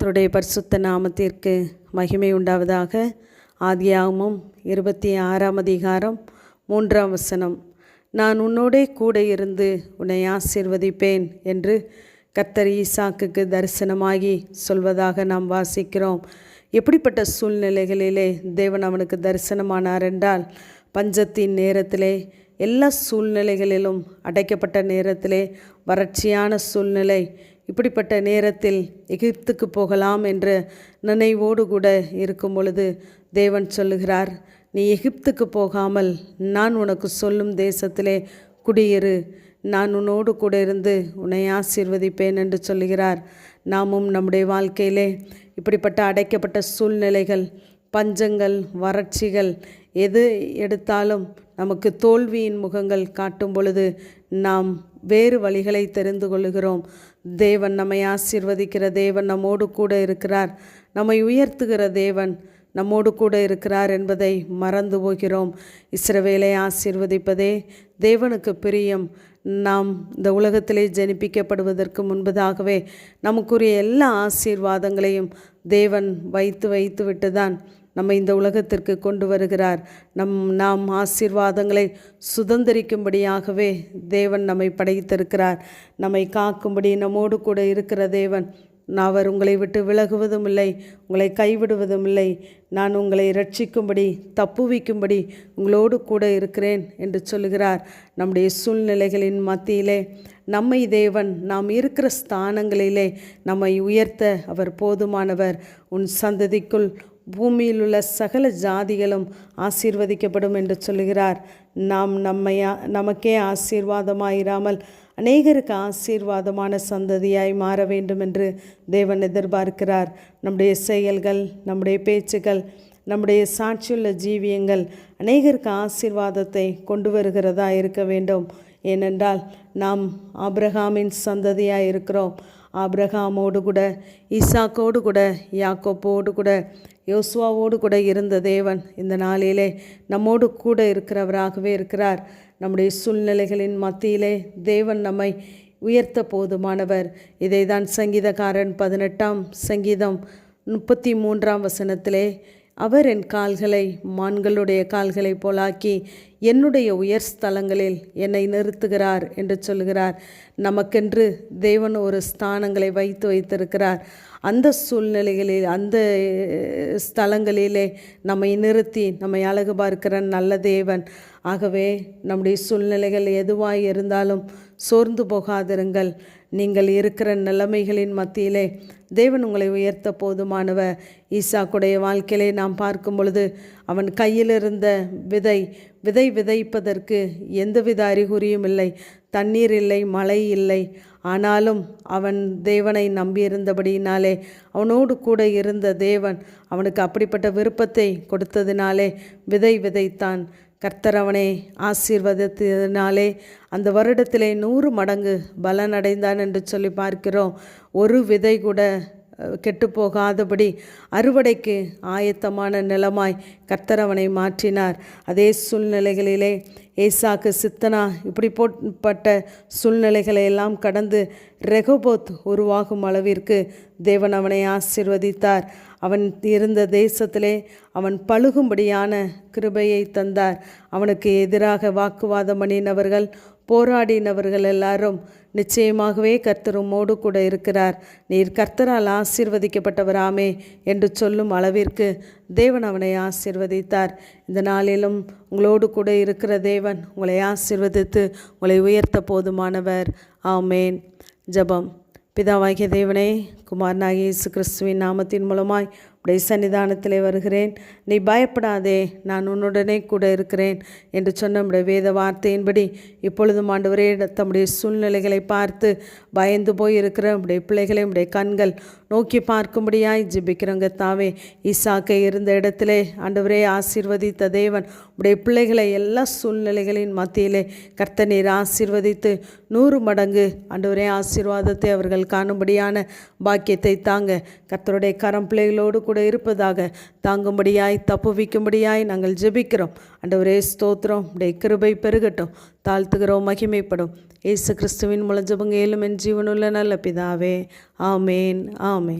கர்த்தருடைய பரிசுத்த நாமத்திற்கு மகிமை உண்டாவதாக. ஆதியாகமும் இருபத்தி ஆறாம் அதிகாரம் மூன்றாம் வசனம். நான் உன்னோடே கூட இருந்து உன்னை ஆசிர்வதிப்பேன் என்று கர்த்தர் ஈசாக்குக்கு தரிசனமாகி சொல்வதாக நாம் வாசிக்கிறோம். எப்படிப்பட்ட சூழ்நிலைகளிலே தேவன் அவனுக்கு தரிசனமானார் என்றால் பஞ்சத்தின் நேரத்திலே எல்லா சூழ்நிலைகளிலும் அடைக்கப்பட்ட நேரத்திலே வறட்சியான சூழ்நிலை இப்படிப்பட்ட நேரத்தில் எகிப்துக்கு போகலாம் என்ற நினைவோடு கூட இருக்கும் பொழுது தேவன் சொல்லுகிறார் நீ எகிப்துக்கு போகாமல் நான் உனக்கு சொல்லும் தேசத்திலே குடியிரு. நான் உன்னோடு கூட இருந்து உன்னை ஆசீர்வதிப்பேன் என்று சொல்லுகிறார். நாமும் நம்முடைய வாழ்க்கையிலே இப்படிப்பட்ட அடைக்கப்பட்ட சூழ்நிலைகள் பஞ்சங்கள் வறட்சிகள் எது எடுத்தாலும் நமக்கு தோல்வியின் முகங்கள் காட்டும் பொழுது நாம் வேறு வழிகளை தெரிந்து கொள்கிறோம் தேவன் நம்மை ஆசீர்வதிக்கிற தேவன் நம்மோடு கூட இருக்கிறார். நம்மை உயர்த்துகிற தேவன் நம்மோடு கூட இருக்கிறார் என்பதை மறந்து போகிறோம். இஸ்ரவேலை ஆசீர்வதிப்பதே தேவனுக்கு பிரியம். நாம் இந்த உலகத்திலே ஜனிப்பிக்கப்படுவதற்கு முன்பதாகவே நமக்குரிய எல்லா ஆசீர்வாதங்களையும் தேவன் வைத்து வைத்து விட்டுதான் நம்மை இந்த உலகத்திற்கு கொண்டு வருகிறார். நம் நாம் ஆசீர்வாதங்களை சுதந்திரிக்கும்படியாகவே தேவன் நம்மை படைத்திருக்கிறார். நம்மை காக்கும்படி நம்மோடு கூட இருக்கிற தேவன் அவர் உங்களை விட்டு விலகுவதும் இல்லை உங்களை கைவிடுவதும் இல்லை நான் உங்களை ரட்சிக்கும்படி தப்புவிக்கும்படி உங்களோடு கூட இருக்கிறேன் என்று சொல்லுகிறார். நம்முடைய சூழ்நிலைகளின் மத்தியிலே நம்மை தேவன் நாம் இருக்கிற ஸ்தானங்களிலே நம்மை உயர்த்த அவர் போதுமானவர். உன் சந்ததிக்குள் பூமியில் உள்ள சகல ஜாதிகளும் ஆசீர்வதிக்கப்படும் என்று சொல்லுகிறார். நாம் நம்மையா நமக்கே ஆசீர்வாதமாயிராமல் அநேகருக்கு ஆசீர்வாதமான சந்ததியாய் மாற வேண்டும் என்று தேவன் எதிர்பார்க்கிறார். நம்முடைய செயல்கள் நம்முடைய பேச்சுகள் நம்முடைய சாட்சியுள்ள ஜீவியங்கள் அநேகருக்கு ஆசீர்வாதத்தை கொண்டு வருகிறதா இருக்க வேண்டும். ஏனென்றால் நாம் ஆப்ரஹாமின் சந்ததியாக இருக்கிறோம் ஆப்ரஹாமோடு கூட ஈசாக்கோடு கூட யாக்கோப்போடு கூட யோசுவாவோடு கூட இருந்த தேவன் இந்த நாளிலே நம்மோடு கூட இருக்கிறவராகவே இருக்கிறார். நம்முடைய சூழ்நிலைகளின் மத்தியிலே தேவன் நம்மை உயர்த்த போதுமானவர். இதை தான் சங்கீதக்காரன் பதினெட்டாம் சங்கீதம் முப்பத்தி மூன்றாம் வசனத்திலே அவர் என் கால்களை மான்களுடைய கால்களைப் போலாக்கி என்னுடைய உயர் ஸ்தலங்களில் என்னை நிறுத்துகிறார் என்று சொல்கிறார். நமக்கென்று தேவன் ஒரு ஸ்தானங்களை வைத்து வைத்திருக்கிறார். அந்த சூழ்நிலைகளில் அந்த ஸ்தலங்களிலே நம்மை நிறுத்தி நம்மை அழகு பார்க்கிற நல்ல தேவன். ஆகவே நம்முடைய சூழ்நிலைகள் எதுவாக இருந்தாலும் சோர்ந்து போகாதிருங்கள். நீங்கள் இருக்கிற நிலைமைகளின் மத்தியிலே தேவன் உங்களை உயர்த்த போதுமானவர் ஈசாக்குடைய வாழ்க்கையிலே நாம் பார்க்கும் பொழுது அவன் கையில் இருந்த விதை விதை விதைப்பதற்கு எந்தவித அறிகுறியும் இல்லை. தண்ணீர் இல்லை மழை இல்லை. ஆனாலும் அவன் தேவனை நம்பியிருந்தபடியினாலே அவனோடு கூட இருந்த தேவன் அவனுக்கு அப்படிப்பட்ட விருப்பத்தை கொடுத்ததினாலே விதை விதைத்தான். கர்த்தர் அவனை ஆசீர்வதித்ததினாலே அந்த வருடத்திலே நூறு மடங்கு பலனடைந்தான் என்று சொல்லி பார்க்கிறோம். ஒரு விதை கூட கெட்டு போகாதபடி அறுவடைக்கு ஆயத்தமான நிலமாய் கர்த்தரவனை மாற்றினார். அதே சூழ்நிலைகளிலே ஏசாக்கு சித்தனா இப்படி போட்பட்ட சூழ்நிலைகளை எல்லாம் கடந்து ரெகோபோத் உருவாகும் அளவிற்கு தேவன் அவனை ஆசிர்வதித்தார். அவன் இருந்த தேசத்திலே அவன் பழுகும்படியான கிருபையை தந்தார். அவனுக்கு எதிராக வாக்குவாதம் பண்ணினவர்கள் போராடினவர்கள் எல்லாரும் நிச்சயமாகவே கர்த்தருமோடு கூட இருக்கிறார். நீர் கர்த்தரால் ஆசீர்வதிக்கப்பட்டவராமே என்று சொல்லும் அளவிற்கு தேவன் அவனை ஆசிர்வதித்தார். இந்த நாளிலும் உங்களோடு கூட இருக்கிற தேவன் உங்களை ஆசீர்வதித்து உங்களை உயர்த்த போதுமானவர். ஆமேன். ஜபம். பிதாவாகிய தேவனே குமாரனாகிய இயேசு கிறிஸ்துவின் நாமத்தின் மூலமாய் உடைய சன்னிதானத்திலே வருகிறேன். நீ பயப்படாதே நான் உன்னுடனே கூட இருக்கிறேன் என்று சொன்ன நம்முடைய வேத வார்த்தையின்படி இப்பொழுதும் ஆண்டவரே தம்முடைய சூழ்நிலைகளை பார்த்து பயந்து போய் இருக்கிற நம்முடைய பிள்ளைகளை நம்முடைய கண்கள் நோக்கி பார்க்கும்படியாய் ஜிபிக்கிறோங்க தாவே. ஈசாக்கை இருந்த இடத்திலே ஆண்டவரே ஆசீர்வதித்த தேவன் உடைய பிள்ளைகளை எல்லா சூழ்நிலைகளின் மத்தியிலே கர்த்தநீர் ஆசீர்வதித்து நூறு மடங்கு ஆண்டவரே ஆசீர்வாதத்தை அவர்கள் காணும்படியான பாக்கியத்தை தாங்க. கர்த்தருடைய கரம் பிள்ளைகளோடு கூட இருப்பதாக தாங்கும்படியாய் தப்புவிக்கும்படியாய் நாங்கள் ஜெபிக்கிறோம். அண்டவரே ஸ்தோத்திரம். உடைய கிருபை பெருகட்டும். தாழ்த்துகிறோம் மகிமைப்படும். ஏசு கிறிஸ்துவின் மூலம் ஜபங்க ஏழும் என் ஜீவனுள்ள நல்ல பிதாவே. ஆமேன் ஆமேன்.